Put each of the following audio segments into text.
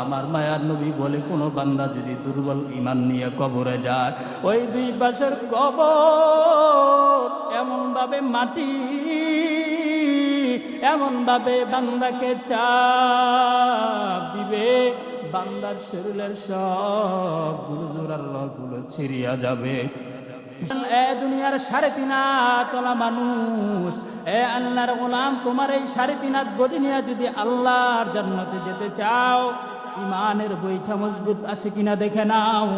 আমার মায়ার নবী বলে কোনো বান্দা যদি দুর্বল ইমান নিয়ে কবরে যায়, ওই দুই পাশের কবর এমন ভাবে মাটি এমন ভাবে বান্দাকে চাপ দিবে, বান্দার শরীরের সবগুলো জোরারগুলো ছিড়িয়া যাবে। এ দুনিয়ার সাড়ে তিন হাত তোলা মানুষ, এ আল্লাহর গোলাম, তোমার এই সাড়ে তিন হাত বডি নিয়ে যদি আল্লাহর জান্নাতে যেতে চাও ইমানের বইটা মজবুত আছে কিনা দেখে নাও,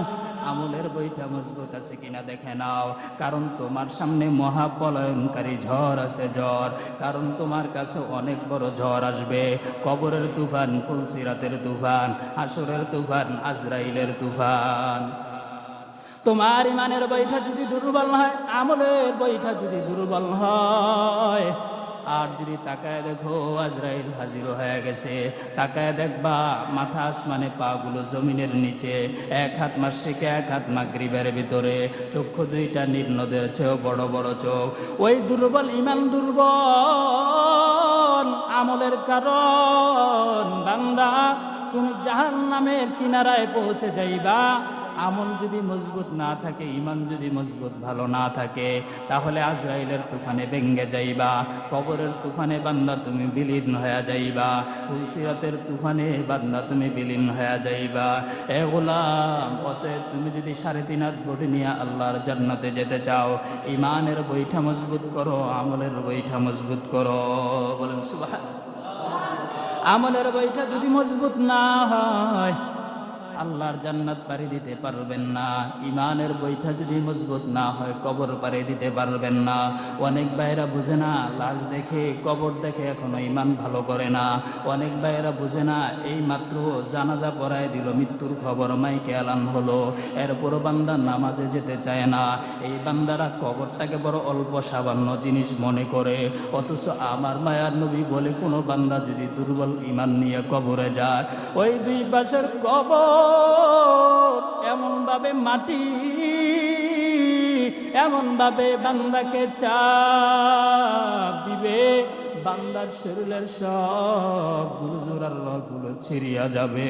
আমলের বইটা মজবুত আছে কিনা দেখে নাও। কারণ তোমার সামনে মহাপলয়নকারী ঝড় আছে ঝড়, কারণ তোমার কাছে অনেক বড় ঝড় আসবে। কবরের তুফান, ফুলসিরাতের তুফান আসরের তুফান, আজরাইলের তুফান। তোমার ইমানের বইটা যদি দুর্বল হয়, আমলের বইটা যদি দুর্বল হয়। আর যদি তাকায় দেখো আজরাইল হাজির হয়ে গেছে, তাকায় দেখবা মাথা আসমানে পাগুলো জমিনের নিচে, এক হাত মাসিকে, এক হাত মাগরিবের ভিতরে, চক্ষু দুইটা নির্নদের চেয়েও বড় বড় চোখ। ওই দুর্বল, ইমান দুর্বল, আমলের কারণ, বান্দা, তুমি জাহান নামের কিনারায় পৌঁছে যাইবা। আমল যদি মজবুত না থাকে ইমান যদি মজবুত ভালো না থাকে, তাহলে আজরাইলের তুফানে ভেঙ্গে যাইবা, কবরের তুফানে বান্দা তুমি বিলীন হয়ে যাইবা, ফুলসিরাতের তুফানে বান্দা তুমি বিলীন হয়ে যাইবা। এ গোলাম, অতএব তুমি যদি সাড়ে তিন হাত বডি নিয়ে আল্লাহর জান্নাতে যেতে চাও ইমানের বৈঠা মজবুত করো, আমলের বৈঠা মজবুত করো। বলেন সুবাহ আমলের বইটা যদি মজবুত না হয় আল্লাহর জান্নাত পাড়ি দিতে পারবেন না। ইমানের বইটা যদি মজবুত না হয়, কবর পাড়ি দিতে পারবেন না। অনেক ভাইরা বুঝে না, লাশ দেখে, কবর দেখে এখনও ইমান ভালো করে না। অনেক ভাইরা বুঝে না, এই মাত্র জানাজা পড়ায় দিল, মৃত্যুর খবর মাইকে এলান হলো। এরপরও বান্দা নামাজে যেতে চায় না। এই বান্দারা কবরটাকে বড় অল্প সামান্য জিনিস মনে করে। অথচ আমার মায়ার নবী বলে কোনো বান্দা যদি দুর্বল ইমান নিয়ে কবরে যায়, ওই দুই পাশের কবর এমন ভাবে মাটি এমন ভাবে বান্দাকে চাপ দিবে। বান্দার শরীরের সবগুলো আল্লাহগুলো ছিড়িয়া যাবে।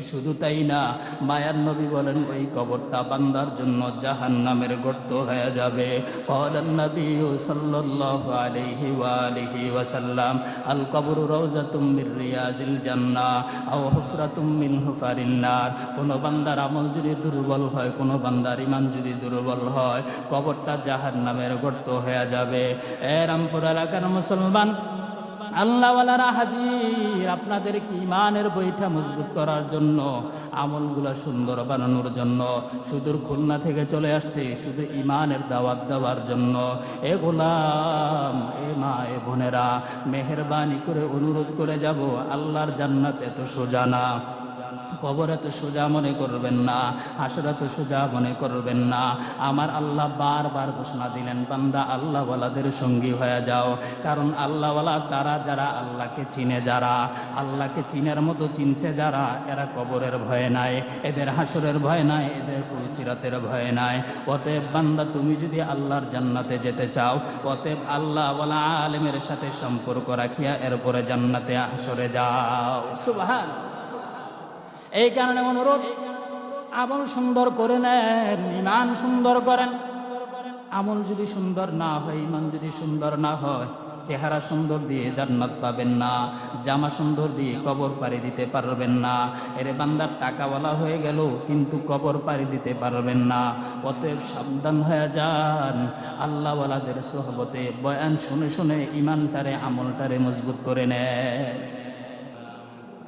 শুধু তাই না, মায়ার নবী বলেন, ওই কবরটা বান্দার জন্য জাহান নামের গর্ত হয়ে যাবে। ওয়াসাল্লাম বান্দার আমল যদি দুর্বল হয়, কোন বান্দার ইমান যদি দুর্বল হয় নামের গর্ত যাবে। এ মুসলমান আল্লাহওয়ালারা হাজির আপনাদের ইমানের বইটা মজবুত করার জন্য, আমলগুলা সুন্দর বানানোর জন্য, সুদূর খুলনা থেকে চলে আসছে, শুধু ইমানের দাওয়াত দেওয়ার জন্য। এ গোলাম, এ মা, এ বোনেরা, মেহরবানি করে অনুরোধ করে যাব, আল্লাহর জান্নাত এত সোজা না। কবর এত সোজা মনে করবেন না হাসর এত সোজা মনে করবেন না। আমার আল্লাহ বারবার ঘোষণা দিলেন, বান্দা আল্লাহওয়ালাদের সঙ্গী হয়ে যাও। কারণ আল্লাহওয়ালা তারা যারা, আল্লাহকে চিনে যারা, আল্লাহকে চিনের মতো চিনছে যারা, এরা কবরের ভয় নাই, এদের হাসরের ভয় নাই, এদের ফুলসিরাতের ভয় নাই। অতএব বান্দা, তুমি যদি আল্লাহর জান্নাতে যেতে চাও, অতএব আল্লাহওয়ালা আলেমের সাথে সম্পর্ক রাখিয়া এরপরে জান্নাতে হাসরে যাও। সুবহান এই কারণে অনুরোধ, আমল সুন্দর করে নেন ইমান সুন্দর করেন। আমল যদি সুন্দর না হয় ইমান যদি সুন্দর না হয়, চেহারা সুন্দর দিয়ে জান্নাত পাবেন না, জামা সুন্দর দিয়ে কবর পাড়ি দিতে পারবেন না। এরে বান্দার টাকাওয়ালা হয়ে গেল, কিন্তু কবর পাড়ি দিতে পারবেন না। অতএব সাবধান হয়ে যান। আল্লাহওয়ালাদের সোহবতে বয়ান শুনে শুনে ইমানটারে আমলটারে মজবুত করে নেয়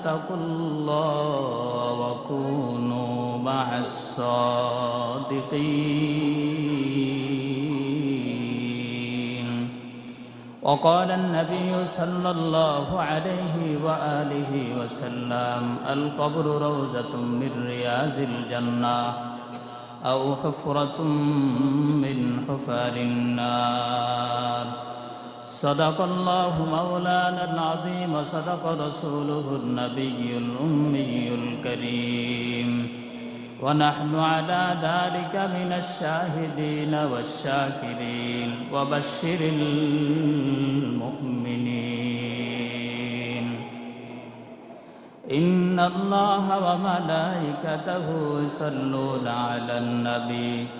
آمنوا اتقوا الله وكونوا مع الصادقين. وقال النبي صلى الله عليه وآله وسلم القبر روزة من رياض الجنة أو حفرة من حفر النار. صدق الله مولانا العظيم وصدق رسوله النبي الأمي الكريم. ونحن على ذلك من الشاهدين والشاكرين. وبشر المؤمنين. إن الله وملائكته يصلون على النبي.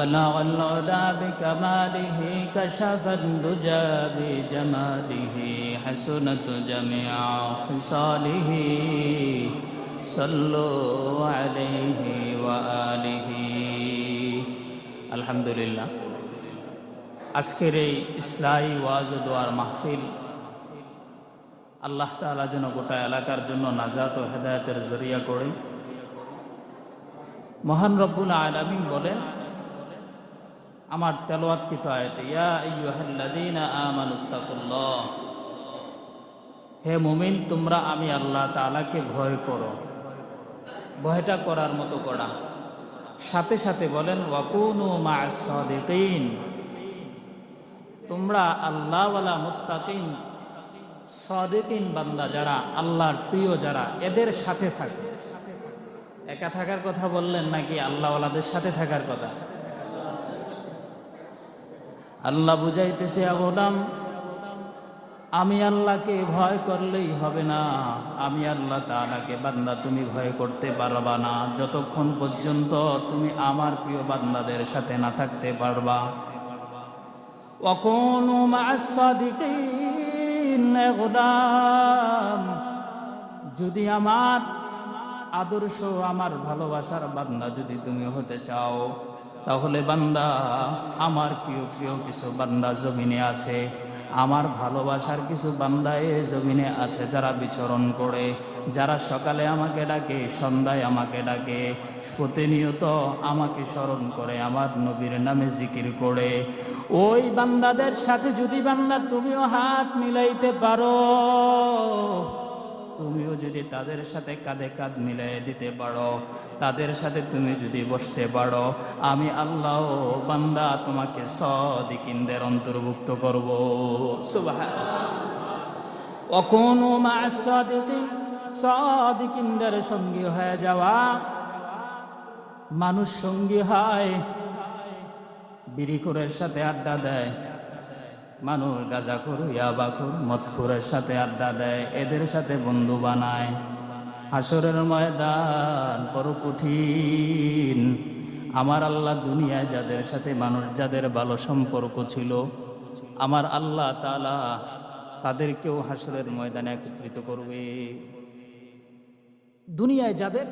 بلغ العلا بكماله كشف الدجى بجماله حسنت جميع خصاله صلوا عليه وآله الحمد لله আজকের এই ইসলাই ওয়াজ ও দোয়ার মাহফিল আল্লাহ তাআলা যেন গোটা এলাকার জন্য নাজাত ও হেদায়েতের জরিয়া করে মহান রব্বুল আলামিন বলেন আমার তেলাওয়াতকৃত আয়াতে আমানুত্তাকুল্লাহ হে মুমিন, তোমরা আমি আল্লাহ তাআলাকে ভয় করো। ভয়টা করার মতো করা। সাথে সাথে বলেন, ওয়াকুনু মা'আস সাদিকিন তোমরা আল্লাহওয়ালা মুত্তাকিন, সাদিকিন বান্দা যারা, আল্লাহর প্রিয় যারা, এদের সাথে থাকে। একা থাকার কথা বললেন নাকি আল্লাহওয়ালাদের সাথে থাকার কথা? আল্লাহ বুঝাইতেছে গোলাম আমি আল্লাহকে ভয় করলেই হবে না। আমি আল্লাহ তাআলাকে বান্দা, তুমি ভয় করতে পারবা না। যতক্ষণ পর্যন্ত তুমি আমার প্রিয় বান্দাদের সাথে না থাকতে পারবা। যদি আমার আদর্শ, আমার ভালোবাসার বান্দা যদি তুমি হতে চাও তাহলে বান্দা, আমার প্রিয় প্রিয় কিছু বান্দা জমিনে আছে। আমার ভালোবাসার কিছু বান্দা এ জমিনে আছে যারা বিচরণ করে। যারা সকালে আমাকে ডাকে, সন্ধ্যায় আমাকে ডাকে। প্রতিনিয়ত আমাকে স্মরণ করে, আমার নবীর নামে জিকির করে। ওই বান্দাদের সাথে যদি বান্দা তুমিও হাত মিলাইতে পারো। তুমিও যদি তাদের সাথে কাঁধে কাঁধ মিলাই দিতে পারো, তাদের সাথে তুমি যদি বসতে পারো, আমি আল্লাহ বান্দা তোমাকে সদিকিনদের অন্তর্ভুক্ত করব। সদিকিনদের সঙ্গী হয়ে যাওয়া মানুষ সঙ্গী হয় বিড়িখোরের সাথে আড্ডা দেয়। মানুষ গাঁজাখোর ইয়াবাখোর মদখোরের সাথে আড্ডা দেয়, এদের সাথে বন্ধু বানায়। হাসরের ময়দান বড় কঠিন। আমার আল্লাহ দুনিয়ায় যাদের সাথে মানুষ, যাদের ভালো সম্পর্ক ছিল, আমার আল্লাহ তালা তাদেরকেও হাসরের ময়দানে একত্রিত করবে। দুনিয়ায় যাদের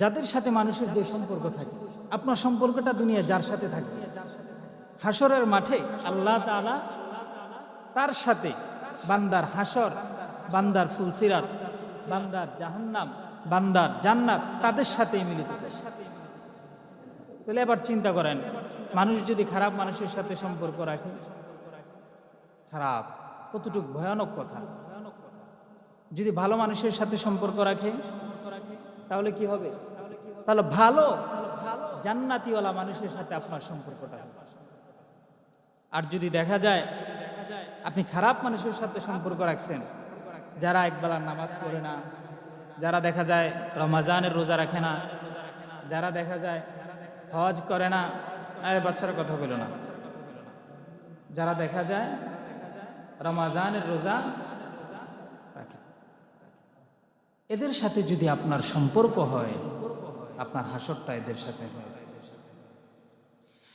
যাদের সাথে মানুষের যে সম্পর্ক থাকে, আপনার সম্পর্কটা দুনিয়া যার সাথে থাকে? হাসরের মাঠে আল্লাহ তাআলা তার সাথে বান্দার হাসর বান্দার ফুলসিরাত, বান্দার জাহান্নাম, বান্দার জান্নাত তাদের সাথে মিলিত। তাহলে এবার চিন্তা করেন, মানুষ যদি খারাপ মানুষের সাথে সম্পর্ক রাখে, খারাপ কতটুকু ভয়ানক কথা যদি ভালো মানুষের সাথে সম্পর্ক রাখে, তাহলে কি হবে তাহলে ভালো জান্নাতিওয়ালা মানুষের সাথে আপনার সম্পর্কটা। আর যদি দেখা যায় আপনি খারাপ মানুষের সাথে সম্পর্ক রাখছেন, যারা একবেলার নামাজ পড়ে না, যারা দেখা যায় রমাজানের রোজা রাখে না, যারা দেখা যায় হজ করে না, আরে বাচ্চারা কথা বলো না। যারা দেখা যায় রমাজানের রোজা রাখে। এদের সাথে যদি আপনার সম্পর্ক হয়, আপনার হাসরটা এদের সাথে হয়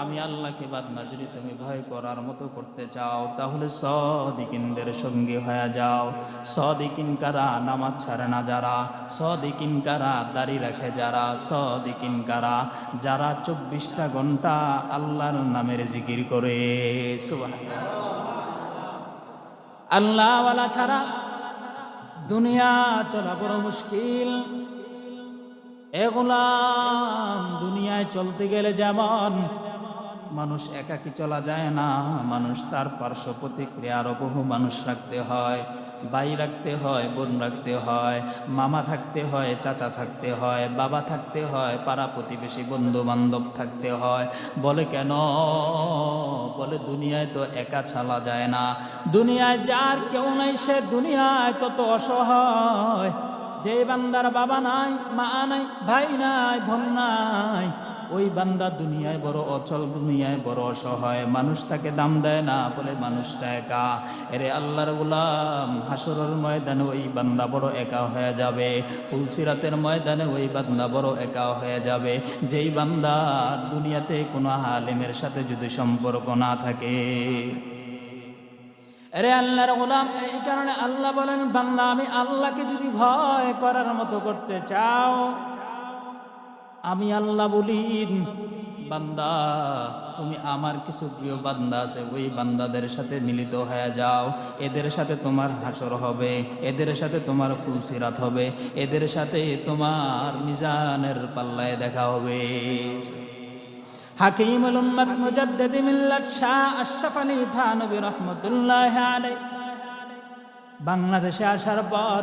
আমি আল্লাহকে বাদ না যদি তুমি ভয় করার মতো করতে চাও, তাহলে সদিকিনদের সঙ্গে হয়ে যাও। সদিকিন কারা নামাজ ছাড়ে না যারা? সদিকিন কারা দাড়ি রাখে যারা? সদিকিন কারা যারা চব্বিশটা ঘণ্টা আল্লাহর নামের জিকির করে। আল্লাহওয়ালা ছাড়া দুনিয়া চলা বড় মুশকিল। এ গোলাম দুনিয়ায় চলতে গেলে যেমন মানুষ একাকি চলা যায় না। মানুষ তার পার্শ্ব প্রতিক্রিয়ারও বহু মানুষ রাখতে হয়। ভাই রাখতে হয়, বোন রাখতে হয়, মামা থাকতে হয়, চাচা থাকতে হয়, বাবা থাকতে হয়, পাড়া প্রতিবেশী বন্ধু বান্ধব থাকতে হয়। বলে কেন? বলে দুনিয়ায় তো একা ছালা যায় না। দুনিয়ায় যার কেউ নাই, সে দুনিয়ায় তত অসহায়। যে বান্দার বাবা নাই, মা নাই, ভাই নাই, বোন নাই। ওই বান্দা দুনিয়ায় বড় অচল, দুনিয়ায় বড় অসহায়। মানুষ তাকে দাম দেয় না বলে মানুষটা একা। এরে আল্লাহর গুলাম হাসরের ময়দানে ওই বান্দা বড় একা হয়ে যাবে। ফুলসিরাতের ময়দানে ওই বান্দা বড় একা হয়ে যাবে। যেই বান্দা দুনিয়াতে কোনো হালিমের সাথে যদি সম্পর্ক না থাকে। আরে আল্লাহর গোলাম, এই কারণে আল্লাহ বলেন, বান্দা, আমি আল্লাহকে যদি ভয় করার মতো করতে চাও আমি আল্লাহ বলি, বান্দা, তুমি আমার কিছু প্রিয় বান্দা আছে, ওই বান্দাদের সাথে মিলিত হয়ে যাও। এদের সাথে তোমার হাসর হবে, এদের সাথে তোমার ফুলসিরাত হবে, এদের সাথে তোমার মিজানের পাল্লায় দেখা হবে। হাকিমুল উম্মত মুজাদ্দিদ মিল্লাত শাহ আশরাফ আলী থানবী আলাইহি। বাংলাদেশে আসার পর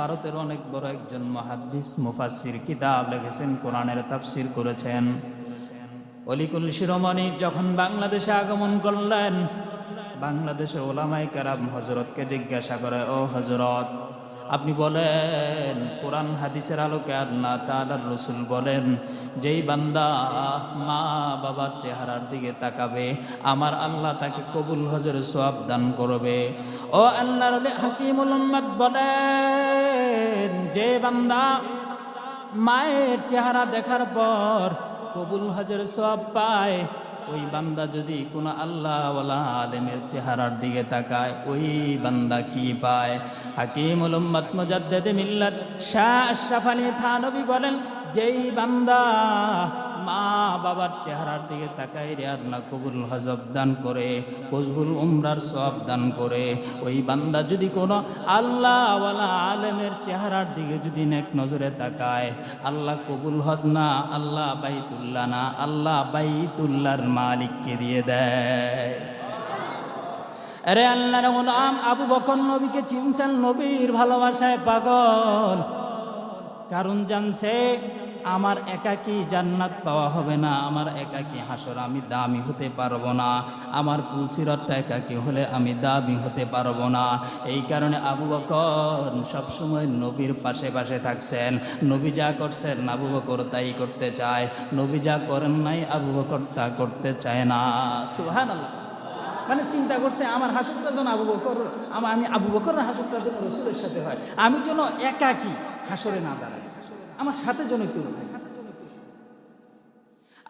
ভারতের অনেক বড় একজন মহাদ্দিস মুফাসির কিতাব লিখেছেন, কোরআনের তাফসির করেছেন। অলিকুল শিরোমণি যখন বাংলাদেশে আগমন করলেন, বাংলাদেশের ওলামাই কারাম হজরতকে জিজ্ঞাসা করে, ও হজরত আপনি বলেন, কোরআন হাদিসের আলোকে আল্লাহ তাআলার রসুল বলেন, যেই বান্দা মা বাবার চেহারার দিকে তাকাবে, আমার আল্লাহ তাকে কবুল হজর সোয়াব দান করবে। ও আল্লাহর হাকিমুল উম্মত বলেন, যে বান্দা মায়ের চেহারা দেখার পর কবুল হজর সব পায়, ওই বান্দা যদি কোনো আল্লাহওয়ালা আলেমের চেহারার দিকে তাকায়, ওই বান্দা কি পায়? হাকিমুল উম্মত মুজাদ্দিদ মিল্লাত শাহ আশরাফ আলী থানবী বলেন, যেই বান্দা মা বাবার চেহারার দিকে তাকায় রে আল্লাহ কবুল হজব দান করে কজবুল উমরার সব দান করে। ওই বান্দা যদি কোনো আল্লাহওয়ালা আলেমের চেহারার দিকে যদি নেক নজরে তাকায়, আল্লাহ কবুল হজ না, আল্লাহ বাইতুল্লাহ না, আল্লাহ বাইতুল্লাহর মালিককে দিয়ে দেয়। আরে আল্লাহর গোলাম আবু বকর নবীকে চিনছেন নবীর ভালোবাসায় পাগল। কারণ জানছে আমার একাকী জান্নাত পাওয়া হবে না। আমার একাকী হাসর আমি দামি হতে পারব না। আমার পুলসিরতটা একাকী হলে আমি দামি হতে পারব না। এই কারণে আবু বকর সবসময় নবীর পাশে পাশে থাকছেন। নবী যা করছেন আবু বকর তাই করতে চায়। নবী যা করেন নাই আবু বকর তা করতে চায় না। সুহান মানে চিন্তা করছে আমার হাসুরটা যেন আবু বকর আমার আমি আবু বকর হাসুরটা যেন রসুলের সাথে হয়। আমি যেন একাকি হাসরে না দাঁড়াই। আমার সাথে যেন কেউ থাকে।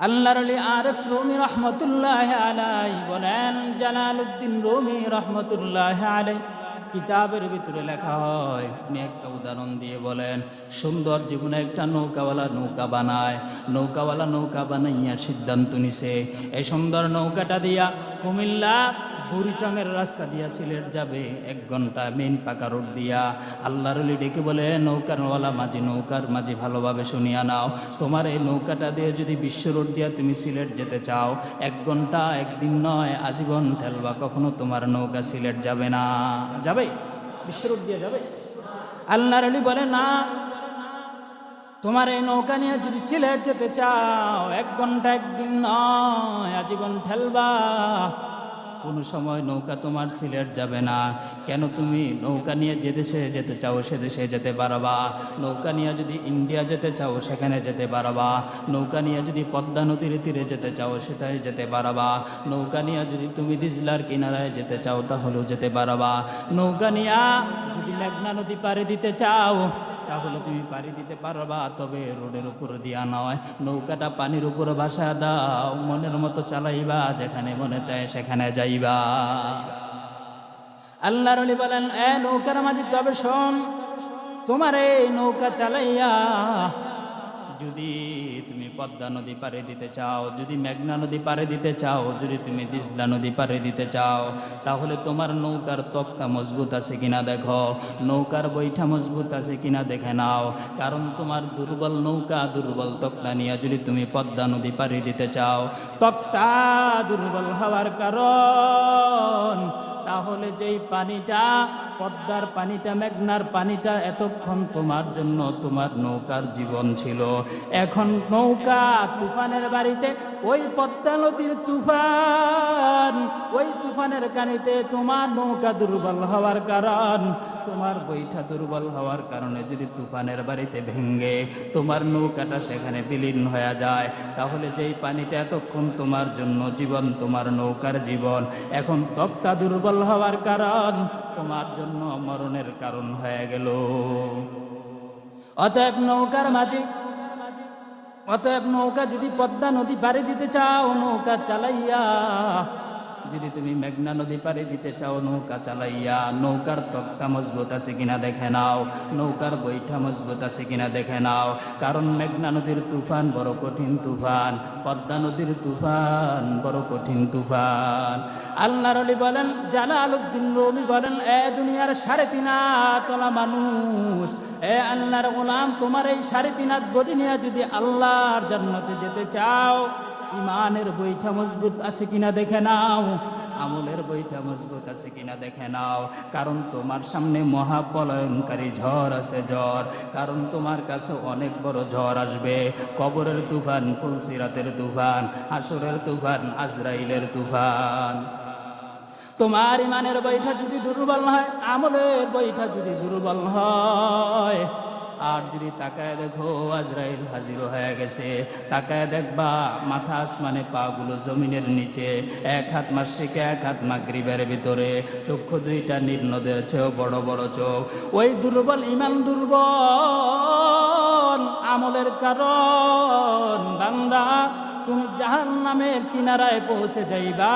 আল্লাহর আলী আরফ রুমি রহমতুল্লাহ আলাই বলেন জালালউদ্দিন রুমি রহমতুল্লাহ আলাই কিতাবের ভিতরে লেখা হয় উনি একটা উদাহরণ দিয়ে বলেন সুন্দর জীবনে একটা নৌকাওয়ালা নৌকা বানায়। নৌকাওয়ালা নৌকা বানাইয়া সিদ্ধান্ত নিছে। এই সুন্দর নৌকাটা দিয়া কুমিল্লা বুড়িচঙের রাস্তা দিয়া সিলেট যাবে, এক ঘণ্টা মেন পাকা রোড দিয়া। আল্লাহর ডেকে বলে নৌকারওয়ালা মাঝি, নৌকার মাঝি ভালোভাবে শুনিয়া নাও। তোমার এই নৌকাটা দিয়ে যদি বিশ্ব রোড দিয়া তুমি সিলেট যেতে চাও, এক ঘণ্টা একদিন নয়, আজীবন ঠেলবা, কখনো তোমার নৌকা সিলেট যাবে না। যাবে? বিশ্বরূপ দিয়ে যাবে? আল্লাহর আলী বলে, না, তোমার এই নৌকা নিয়ে যদি সিলেট যেতে চাও, এক ঘণ্টা একদিন নয়, আজীবন ঠেলবা। কোনো সময় নৌকা তোমার সিলেট যাবে না। কেন তুমি নৌকা নিয়ে যে দেশে যেতে চাও, সে দেশে যেতে পারবা। নৌকা নিয়ে যদি ইন্ডিয়া যেতে চাও, সেখানে যেতে পারবা। নৌকা নিয়ে যদি পদ্মা নদীর তীরে যেতে চাও, সেটাই যেতে পারবা। নৌকা নিয়ে যদি তুমি দিজলার কিনারায় যেতে চাও, তাহলেও যেতে পারবা। নৌকা নিয়ে যদি মেঘনা নদী পাড়ে দিতে চাও তাহলে তুমি পাড়ি দিতে পারবা, তবে রোডের উপর দিয়া নয়, নৌকাটা পানির উপর বাসা দাও, মনের মতো চালাইবা, যেখানে মনে চায় সেখানে যাইবা। আল্লাহর আলী বলেন, এ নৌকার মাঝে তবে শোন, তোমার এই নৌকা চালাইয়া যদি তুমি পদ্মা নদী পাড়ে দিতে চাও, যদি মেঘনা নদী পাড়ে দিতে চাও, যদি তুমি দিজলা নদী পাড়ে দিতে চাও, তাহলে তোমার নৌকার তক্তা মজবুত আছে কিনা দেখো, নৌকার বৈঠা মজবুত আছে কিনা দেখে নাও, কারণ তোমার দুর্বল নৌকা, দুর্বল তক্তা নিয়ে যদি তুমি পদ্মা নদী পাড়ে দিতে চাও, তক্তা দুর্বল হওয়ার কারণ তাহলে যেই পানিটা, পদ্মার পানিটা, মেঘনার পানিটা এতক্ষণ তোমার জন্য তোমার নৌকার জীবন ছিল। এখন নৌকা তুফানের বাড়িতে, ওই পদ্মা নদীর তুফান, ওই তুফানের কানিতে তোমার নৌকা দুর্বল হওয়ার কারণ। তোমার বৈঠা দুর্বল হওয়ার কারণে যদি তুফানের বাড়িতে ভেঙ্গে তোমার নৌকাটা সেখানে বিলীন হয়ে যায়, তাহলে যেই পানিটা এতক্ষণ তোমার জন্য জীবন, তোমার নৌকার জীবন, এখন তক্তা দুর্বল হওয়ার কারণ তোমার জন্য মরণের কারণ হয়ে গেল। অতএব নৌকার মাঝে, অতএব নৌকা যদি পদ্মা নদী পাড়ি দিতে চাও, নৌকা চালাইয়া যদি তুমি মেঘনা নদী পাড়ি দিতে চাও, নৌকা চালাইয়া নৌকার তক্তা মজবুত আছে কিনা দেখে নাও, নৌকার বৈঠা মজবুত আছে কিনা দেখে নাও। কারণ মেঘনা নদীর তুফান বড় কঠিন তুফান, পদ্মা নদীর তুফান বড় কঠিন তুফান। আল্লাহর আলী বলেন, জালালউদ্দিন রুমি বলেন, এ দুনিয়ার সাড়ে তিন তোলা মানুষ, এ আল্লাহর গোলাম, তোমার এই সাড়ে তিন হাত বডি নিয়ে যদি আল্লাহর জান্নাতে যেতে চাও ইমানের বইটা মজবুত আছে কিনা দেখে নাও। আমলের বইটা মজবুত আছে কিনা দেখে নাও। কারণ তোমার সামনে মহাপলয়নকারী ঝড় আছে ঝড়। কারণ তোমার কাছে অনেক বড় ঝড় আসবে। কবরের তুফান, ফুলসিরাতের তুফান আসরের তুফান, আজরাইলের তুফান। তোমার ইমানের বইটা যদি দুর্বল হয়, আমলের বইটা যদি দুর্বল হয় আর যদি তাকায় দেখো আজরাইল হাজির হয়ে গেছে, তাকায় দেখবা মাথা আসমানে পাগুলো জমিনের নিচে, এক হাত মাসিকে এক হাত মাগরিবের ভিতরে, চক্ষু দুইটা নির্নদের চেয়েও বড় বড় চোখ। ওই দুর্বল ইমান দুর্বল, আমলের কারণ বান্দা, তুমি জাহান নামের কিনারায় পৌঁছে যাইবা।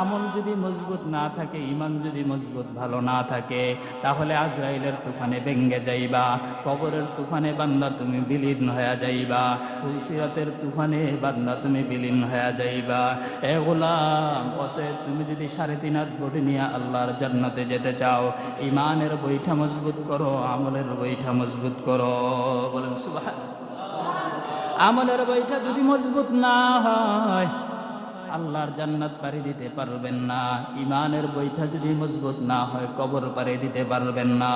আমল যদি মজবুত না থাকে ইমান যদি মজবুত ভালো না থাকে, তাহলে আজরাইলের তুফানে ভেঙ্গে যাইবা, কবরের তুফানে বান্দা তুমি বিলীন হয়ে যাইবা, ফুলসিরাতের তুফানে বান্দা তুমি বিলীন হয়ে যাইবা। এ অতএব তুমি যদি সাড়ে তিন হাত বডি নিয়ে আল্লাহর জান্নাতে যেতে চাও ইমানের বৈঠা মজবুত করো, আমলের বৈঠা মজবুত করো। বলেন সুবাহ আমলের বইটা যদি মজবুত না হয় আল্লাহর জান্নাত পাড়ি দিতে পারবেন না। ইমানের বইটা যদি মজবুত না হয়, কবর পাড়ি দিতে পারবেন না।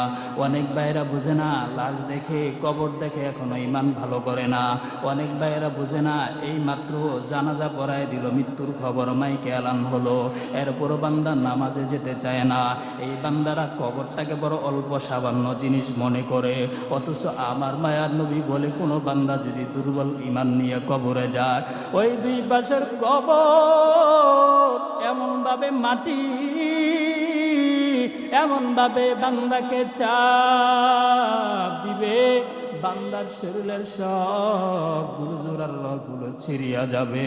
অনেক ভাইরা বুঝে না, লাশ দেখে, কবর দেখে এখনও ইমান ভালো করে না। অনেক ভাইরা বুঝে না, এই মাত্র জানাজা পড়ায় দিল, মৃত্যুর খবর মাইকে এলান হলো। এরপরও বান্দা নামাজে যেতে চায় না। এই বান্দারা কবরটাকে বড় অল্প সামান্য জিনিস মনে করে। অথচ আমার মায়ার নবী বলে কোনো বান্দা যদি দুর্বল ইমান নিয়ে কবরে যায়, ওই দুই পাশের কবর এমন ভাবে মাটি এমন ভাবে বান্দাকে চাপ দিবে, বান্দার শরীরের সবগুলো জোড়ারগুলো ছিড়িয়া যাবে।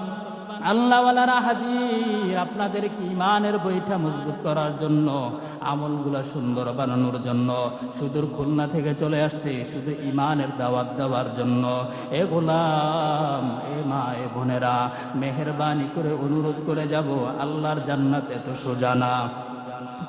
আল্লাহওয়ালারা হাজির, আপনাদের ইমানের বইটা মজবুত করার জন্য, আমলগুলা সুন্দর বানানোর জন্য, সুদূর খুলনা থেকে চলে আসছে, শুধু ইমানের দাওয়াত দেওয়ার জন্য। এ গোলাম, এ মা, এ বোনেরা, মেহরবানি করে অনুরোধ করে যাব, আল্লাহর জান্নাত এত সোজা না।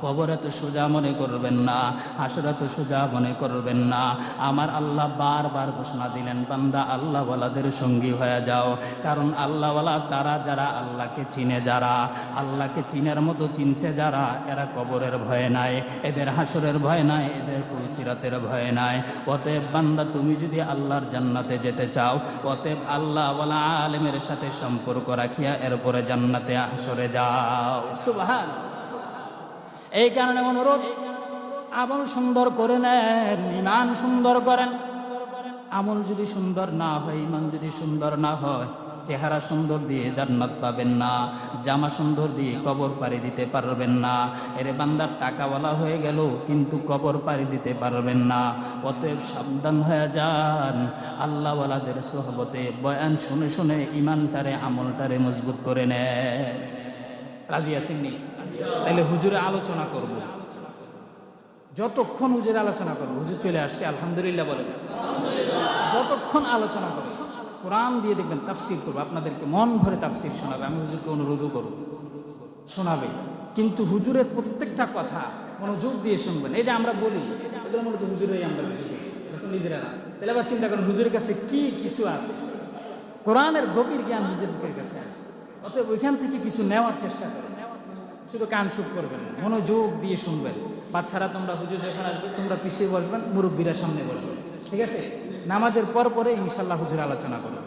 কবর এত সোজা মনে করবেন না হাসর এত সোজা মনে করবেন না। আমার আল্লাহ বারবার ঘোষণা দিলেন, বান্দা আল্লাহওয়ালাদের সঙ্গী হয়ে যাও। কারণ আল্লাহওয়ালা তারা যারা, আল্লাহকে চিনে যারা, আল্লাহকে চিনের মতো চিনছে যারা, এরা কবরের ভয় নাই, এদের হাসরের ভয় নাই, এদের ফুলসিরাতের ভয় নাই। অতএব বান্দা, তুমি যদি আল্লাহর জান্নাতে যেতে চাও, অতএব আল্লাহওয়ালা আলেমের সাথে সম্পর্ক রাখিয়া এরপরে জান্নাতে হাসরে যাও। সুবহান এই কারণে অনুরোধ, আমল সুন্দর করে নেন ইমান সুন্দর করেন। আমল যদি সুন্দর না হয় ইমান যদি সুন্দর না হয়, চেহারা সুন্দর দিয়ে জান্নাত পাবেন না, জামা সুন্দর দিয়ে কবর পাড়ি দিতে পারবেন না। এরে বান্দার টাকাওয়ালা হয়ে গেল, কিন্তু কবর পাড়ি দিতে পারবেন না। অতএব সাবধান হয়ে যান। আল্লাহওয়ালাদের সোহবতে বয়ান শুনে শুনে ইমানটারে আমলটারে মজবুত করে নেয় রাজি আসেননি তাহলে হুজুরে আলোচনা করব। যতক্ষণ হুজুরে আলোচনা করব, হুজুর চলে আসছে, আলহামদুলিল্লাহ বলে। যতক্ষণ আলোচনা করব, কোরআন দিয়ে দেখবেন তাফসির করব, আপনাদেরকে মন ভরে তাফসির শোনাবে, আমি হুজুরকে অনুরোধও করব। শোনাবে। কিন্তু হুজুরের প্রত্যেকটা কথা মনোযোগ দিয়ে শুনবেন। এই যে আমরা বলি মূলত হুজুরেই আমরা নিজেরা। তাহলে আবার চিন্তা করেন, হুজুরের কাছে কি কিছু আছে? কোরআনের গভীর জ্ঞান হুজুরের কাছে আছে। অতএব ওইখান থেকে কিছু নেওয়ার চেষ্টা করেন শুধু কান সুখ করবেন মনোযোগ দিয়ে শুনবেন। বাচ্চারা তোমরা হুজুর যখন আসবে, তোমরা পিছিয়ে বসবেন, মুরব্বীরা সামনে বসবেন ঠিক আছে? নামাজের পর পরে ইনশাল্লাহ হুজুর আলোচনা করবেন।